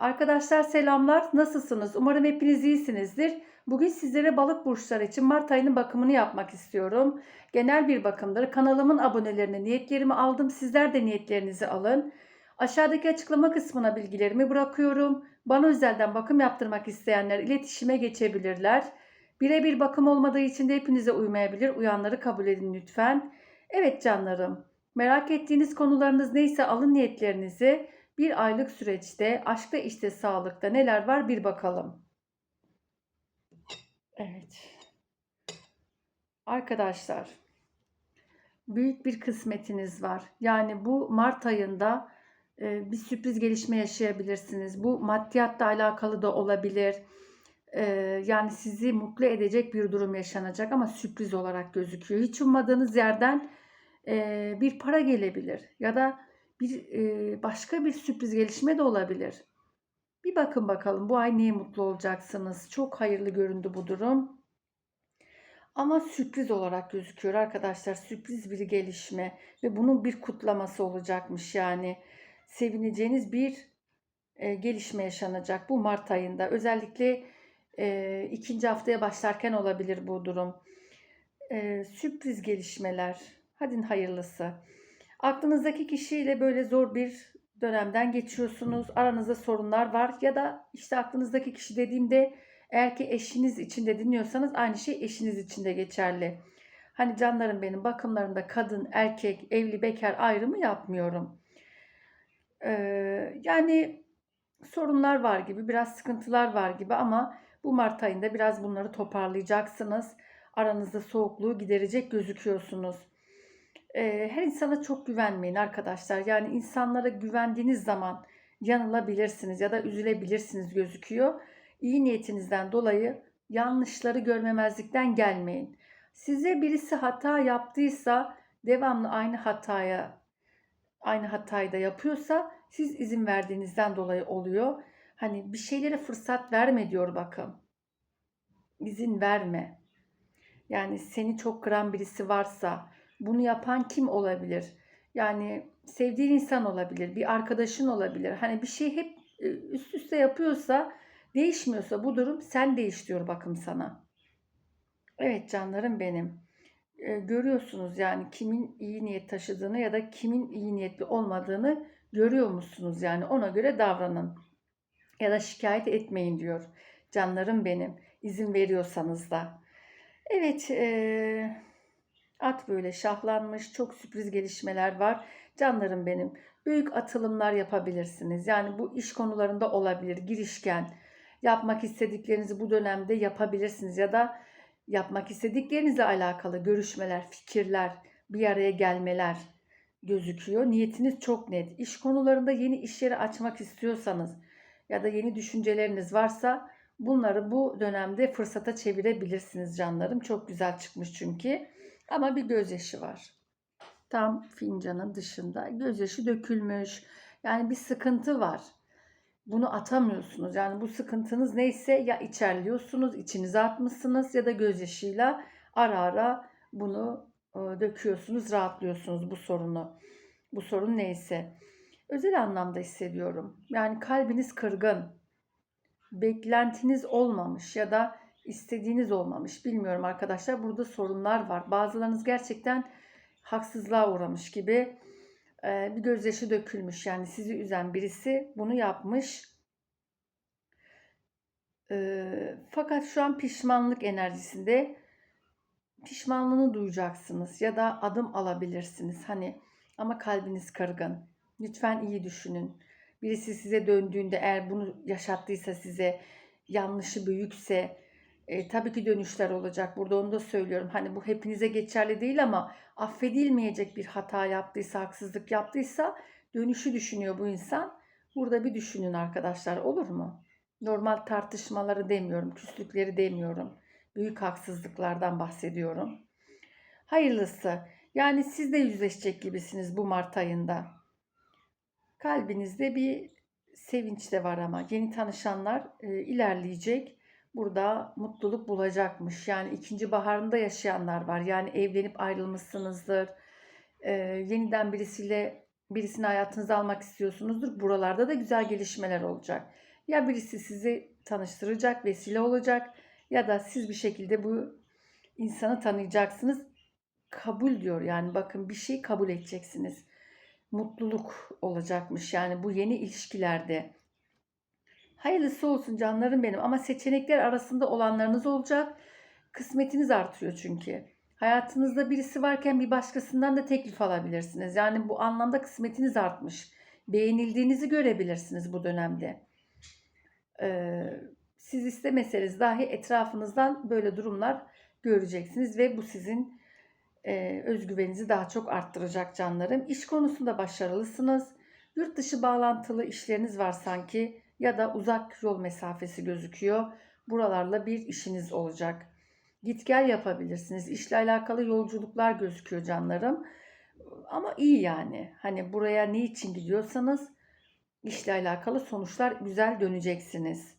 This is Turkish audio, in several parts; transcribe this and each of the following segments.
Arkadaşlar selamlar. Nasılsınız? Umarım hepiniz iyisinizdir. Bugün sizlere balık burçları için Mart ayının bakımını yapmak istiyorum. Genel bir bakımdır. Kanalımın abonelerine niyetlerimi aldım. Sizler de niyetlerinizi alın. Aşağıdaki açıklama kısmına bilgilerimi bırakıyorum. Bana özelden bakım yaptırmak isteyenler iletişime geçebilirler. Birebir bakım olmadığı için de hepinize uymayabilir. Uyanları kabul edin lütfen. Evet canlarım. Merak ettiğiniz konularınız neyse alın niyetlerinizi. Bir aylık süreçte aşkta işte sağlıkta neler var bir bakalım. Evet. Arkadaşlar büyük bir kısmetiniz var. Yani bu Mart ayında e, bir sürpriz gelişme yaşayabilirsiniz. Bu maddiyatla alakalı da olabilir. E, yani sizi mutlu edecek bir durum yaşanacak ama sürpriz olarak gözüküyor. Hiç ummadığınız yerden e, bir para gelebilir ya da bir e, başka bir sürpriz gelişme de olabilir. Bir bakın bakalım bu ay neye mutlu olacaksınız. Çok hayırlı göründü bu durum. Ama sürpriz olarak gözüküyor arkadaşlar. Sürpriz bir gelişme ve bunun bir kutlaması olacakmış yani. Sevineceğiniz bir e, gelişme yaşanacak bu Mart ayında. Özellikle e, ikinci haftaya başlarken olabilir bu durum. E, sürpriz gelişmeler. Hadi hayırlısı. Aklınızdaki kişiyle böyle zor bir dönemden geçiyorsunuz. Aranızda sorunlar var ya da işte aklınızdaki kişi dediğimde eğer ki eşiniz için de dinliyorsanız aynı şey eşiniz için de geçerli. Hani canlarım benim bakımlarında kadın, erkek, evli, bekar ayrımı yapmıyorum. Ee, yani sorunlar var gibi, biraz sıkıntılar var gibi ama bu Mart ayında biraz bunları toparlayacaksınız. Aranızda soğukluğu giderecek gözüküyorsunuz. Her insana çok güvenmeyin arkadaşlar. Yani insanlara güvendiğiniz zaman yanılabilirsiniz ya da üzülebilirsiniz gözüküyor. İyi niyetinizden dolayı yanlışları görmemezlikten gelmeyin. Size birisi hata yaptıysa devamlı aynı hataya aynı hatayı da yapıyorsa siz izin verdiğinizden dolayı oluyor. Hani bir şeylere fırsat verme diyor bakın. İzin verme. Yani seni çok kıran birisi varsa bunu yapan kim olabilir? Yani sevdiğin insan olabilir, bir arkadaşın olabilir. Hani bir şey hep e, üst üste yapıyorsa, değişmiyorsa bu durum sen değiş bakım sana. Evet canlarım benim. E, görüyorsunuz yani kimin iyi niyet taşıdığını ya da kimin iyi niyetli olmadığını görüyor musunuz? Yani ona göre davranın. Ya da şikayet etmeyin diyor. Canlarım benim. İzin veriyorsanız da. Evet, e, At böyle şahlanmış, çok sürpriz gelişmeler var. Canlarım benim. Büyük atılımlar yapabilirsiniz. Yani bu iş konularında olabilir. Girişken yapmak istediklerinizi bu dönemde yapabilirsiniz ya da yapmak istediklerinizle alakalı görüşmeler, fikirler, bir araya gelmeler gözüküyor. Niyetiniz çok net. İş konularında yeni iş yeri açmak istiyorsanız ya da yeni düşünceleriniz varsa bunları bu dönemde fırsata çevirebilirsiniz canlarım. Çok güzel çıkmış çünkü. Ama bir gözyaşı var. Tam fincanın dışında gözyaşı dökülmüş. Yani bir sıkıntı var. Bunu atamıyorsunuz. Yani bu sıkıntınız neyse ya içerliyorsunuz, içinize atmışsınız ya da gözyaşıyla ara ara bunu e, döküyorsunuz, rahatlıyorsunuz bu sorunu. Bu sorun neyse. Özel anlamda hissediyorum. Yani kalbiniz kırgın. Beklentiniz olmamış ya da istediğiniz olmamış. Bilmiyorum arkadaşlar. Burada sorunlar var. Bazılarınız gerçekten haksızlığa uğramış gibi e, bir gözyaşı dökülmüş. Yani sizi üzen birisi bunu yapmış. E, fakat şu an pişmanlık enerjisinde pişmanlığını duyacaksınız ya da adım alabilirsiniz. Hani ama kalbiniz kırgın. Lütfen iyi düşünün. Birisi size döndüğünde eğer bunu yaşattıysa size yanlışı büyükse e, tabii ki dönüşler olacak. Burada onu da söylüyorum. Hani bu hepinize geçerli değil ama affedilmeyecek bir hata yaptıysa, haksızlık yaptıysa dönüşü düşünüyor bu insan. Burada bir düşünün arkadaşlar olur mu? Normal tartışmaları demiyorum, küslükleri demiyorum. Büyük haksızlıklardan bahsediyorum. Hayırlısı. Yani siz de yüzleşecek gibisiniz bu Mart ayında. Kalbinizde bir sevinç de var ama yeni tanışanlar e, ilerleyecek burada mutluluk bulacakmış. Yani ikinci baharında yaşayanlar var. Yani evlenip ayrılmışsınızdır. Ee, yeniden birisiyle birisini hayatınıza almak istiyorsunuzdur. Buralarda da güzel gelişmeler olacak. Ya birisi sizi tanıştıracak, vesile olacak ya da siz bir şekilde bu insanı tanıyacaksınız. Kabul diyor yani bakın bir şey kabul edeceksiniz. Mutluluk olacakmış yani bu yeni ilişkilerde. Hayırlısı olsun canlarım benim ama seçenekler arasında olanlarınız olacak. Kısmetiniz artıyor çünkü. Hayatınızda birisi varken bir başkasından da teklif alabilirsiniz. Yani bu anlamda kısmetiniz artmış. Beğenildiğinizi görebilirsiniz bu dönemde. Ee, siz istemeseniz dahi etrafınızdan böyle durumlar göreceksiniz ve bu sizin e, özgüveninizi daha çok arttıracak canlarım. İş konusunda başarılısınız. Yurt dışı bağlantılı işleriniz var sanki ya da uzak yol mesafesi gözüküyor. Buralarla bir işiniz olacak. Git gel yapabilirsiniz. İşle alakalı yolculuklar gözüküyor canlarım. Ama iyi yani. Hani buraya ne için gidiyorsanız işle alakalı sonuçlar güzel döneceksiniz.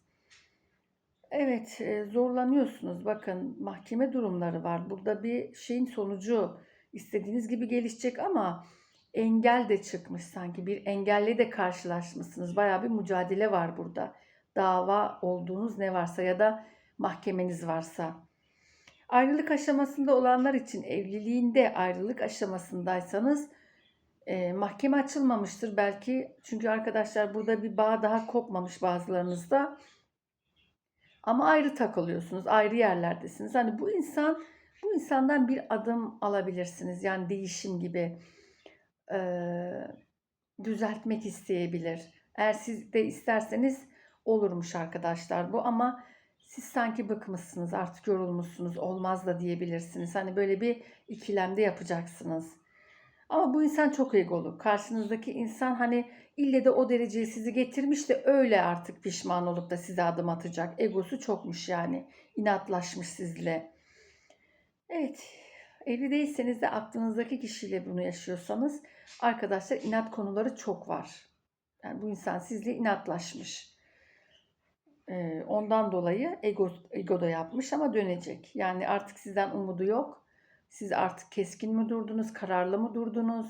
Evet, e, zorlanıyorsunuz. Bakın mahkeme durumları var. Burada bir şeyin sonucu istediğiniz gibi gelişecek ama engel de çıkmış sanki. Bir engelle de karşılaşmışsınız. Bayağı bir mücadele var burada. Dava olduğunuz ne varsa ya da mahkemeniz varsa. Ayrılık aşamasında olanlar için evliliğinde ayrılık aşamasındaysanız e, mahkeme açılmamıştır belki. Çünkü arkadaşlar burada bir bağ daha kopmamış bazılarınızda. Ama ayrı takılıyorsunuz, ayrı yerlerdesiniz. Hani bu insan, bu insandan bir adım alabilirsiniz. Yani değişim gibi e, düzeltmek isteyebilir. Eğer siz de isterseniz olurmuş arkadaşlar bu ama siz sanki bıkmışsınız, artık yorulmuşsunuz, olmaz da diyebilirsiniz. Hani böyle bir ikilemde yapacaksınız. Ama bu insan çok egolu. Karşınızdaki insan hani ille de o dereceye sizi getirmiş de öyle artık pişman olup da size adım atacak. Egosu çokmuş yani. İnatlaşmış sizle. Evet. Evli değilseniz de aklınızdaki kişiyle bunu yaşıyorsanız arkadaşlar inat konuları çok var. Yani bu insan sizle inatlaşmış. Ee, ondan dolayı ego, ego da yapmış ama dönecek. Yani artık sizden umudu yok. Siz artık keskin mi durdunuz, kararlı mı durdunuz?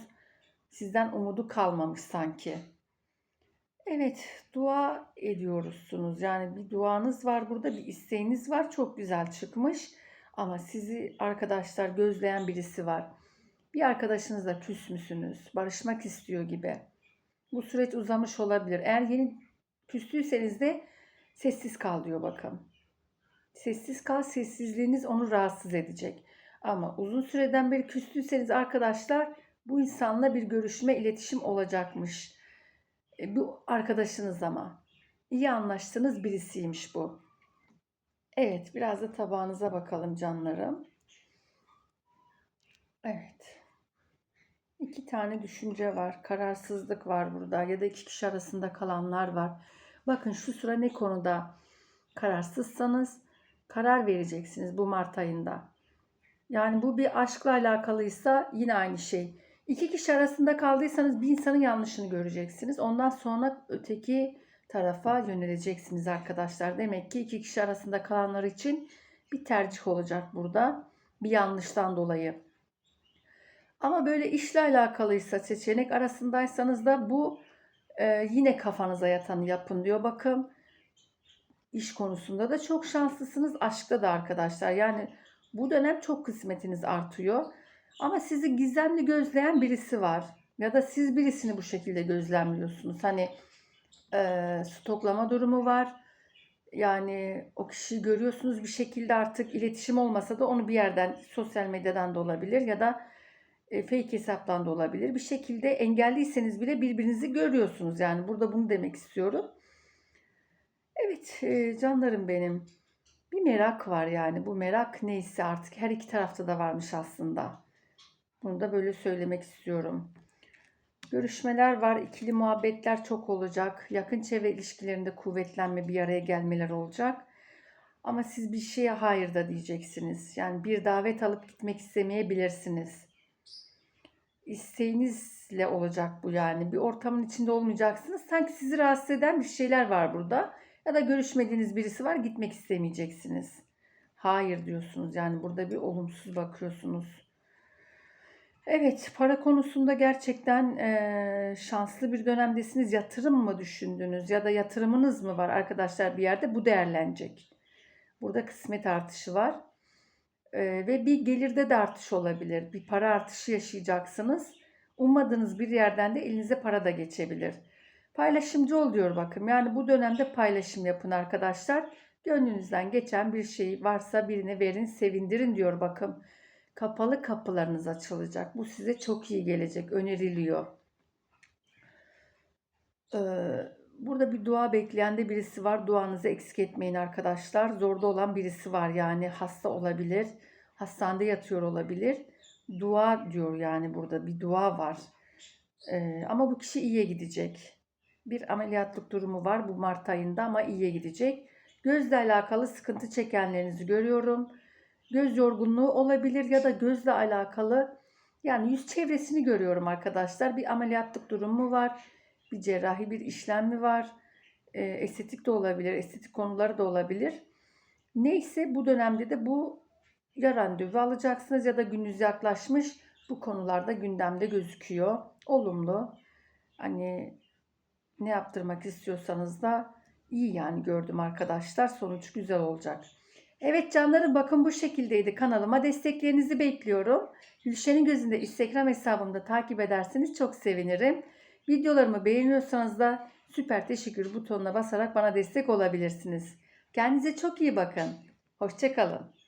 Sizden umudu kalmamış sanki. Evet, dua ediyorsunuz. Yani bir duanız var burada, bir isteğiniz var. Çok güzel çıkmış. Ama sizi arkadaşlar gözleyen birisi var. Bir arkadaşınızla küs? Barışmak istiyor gibi. Bu süreç uzamış olabilir. Eğer yeni küstüyseniz de sessiz kal diyor bakın. Sessiz kal, sessizliğiniz onu rahatsız edecek. Ama uzun süreden beri küstüyseniz arkadaşlar bu insanla bir görüşme, iletişim olacakmış. E, bu arkadaşınız ama. iyi anlaştığınız birisiymiş bu. Evet, biraz da tabağınıza bakalım canlarım. Evet. İki tane düşünce var. Kararsızlık var burada ya da iki kişi arasında kalanlar var. Bakın şu sıra ne konuda kararsızsanız karar vereceksiniz bu Mart ayında. Yani bu bir aşkla alakalıysa yine aynı şey. İki kişi arasında kaldıysanız bir insanın yanlışını göreceksiniz. Ondan sonra öteki tarafa yöneleceksiniz arkadaşlar. Demek ki iki kişi arasında kalanlar için bir tercih olacak burada. Bir yanlıştan dolayı. Ama böyle işle alakalıysa seçenek arasındaysanız da bu e, yine kafanıza yatanı yapın diyor. Bakın iş konusunda da çok şanslısınız. Aşkta da arkadaşlar. Yani bu dönem çok kısmetiniz artıyor. Ama sizi gizemli gözleyen birisi var. Ya da siz birisini bu şekilde gözlemliyorsunuz. Hani e, stoklama durumu var. Yani o kişiyi görüyorsunuz bir şekilde artık iletişim olmasa da onu bir yerden sosyal medyadan da olabilir ya da e, fake hesaptan da olabilir. Bir şekilde engelliyseniz bile birbirinizi görüyorsunuz. Yani burada bunu demek istiyorum. Evet e, canlarım benim bir merak var yani. Bu merak neyse artık her iki tarafta da varmış aslında. Bunu da böyle söylemek istiyorum. Görüşmeler var, ikili muhabbetler çok olacak. Yakın çevre ilişkilerinde kuvvetlenme, bir araya gelmeler olacak. Ama siz bir şeye hayır da diyeceksiniz. Yani bir davet alıp gitmek istemeyebilirsiniz. İsteğinizle olacak bu yani. Bir ortamın içinde olmayacaksınız. Sanki sizi rahatsız eden bir şeyler var burada. Ya da görüşmediğiniz birisi var gitmek istemeyeceksiniz. Hayır diyorsunuz yani burada bir olumsuz bakıyorsunuz. Evet, para konusunda gerçekten eee, şanslı bir dönemdesiniz. Yatırım mı düşündünüz ya da yatırımınız mı var arkadaşlar bir yerde? Bu değerlenecek. Burada kısmet artışı var. Eee, ve bir gelirde de artış olabilir. Bir para artışı yaşayacaksınız. Ummadığınız bir yerden de elinize para da geçebilir. Paylaşımcı ol diyor bakım. Yani bu dönemde paylaşım yapın arkadaşlar. Gönlünüzden geçen bir şey varsa birine verin, sevindirin diyor bakım. Kapalı kapılarınız açılacak. Bu size çok iyi gelecek, öneriliyor. Ee, burada bir dua bekleyen de birisi var. Duanızı eksik etmeyin arkadaşlar. Zorda olan birisi var yani hasta olabilir. Hastanede yatıyor olabilir. Dua diyor yani burada bir dua var. Ee, ama bu kişi iyiye gidecek. Bir ameliyatlık durumu var bu Mart ayında ama iyiye gidecek. Gözle alakalı sıkıntı çekenlerinizi görüyorum. Göz yorgunluğu olabilir ya da gözle alakalı yani yüz çevresini görüyorum arkadaşlar. Bir ameliyatlık durumu var. Bir cerrahi bir işlem mi var? E, estetik de olabilir. Estetik konuları da olabilir. Neyse bu dönemde de bu ya randevu alacaksınız ya da gününüz yaklaşmış. Bu konularda gündemde gözüküyor. Olumlu. Hani ne yaptırmak istiyorsanız da iyi yani gördüm arkadaşlar. Sonuç güzel olacak. Evet canlarım bakın bu şekildeydi. Kanalıma desteklerinizi bekliyorum. Gülşen'in gözünde Instagram hesabımda takip ederseniz çok sevinirim. Videolarımı beğeniyorsanız da süper teşekkür butonuna basarak bana destek olabilirsiniz. Kendinize çok iyi bakın. Hoşçakalın.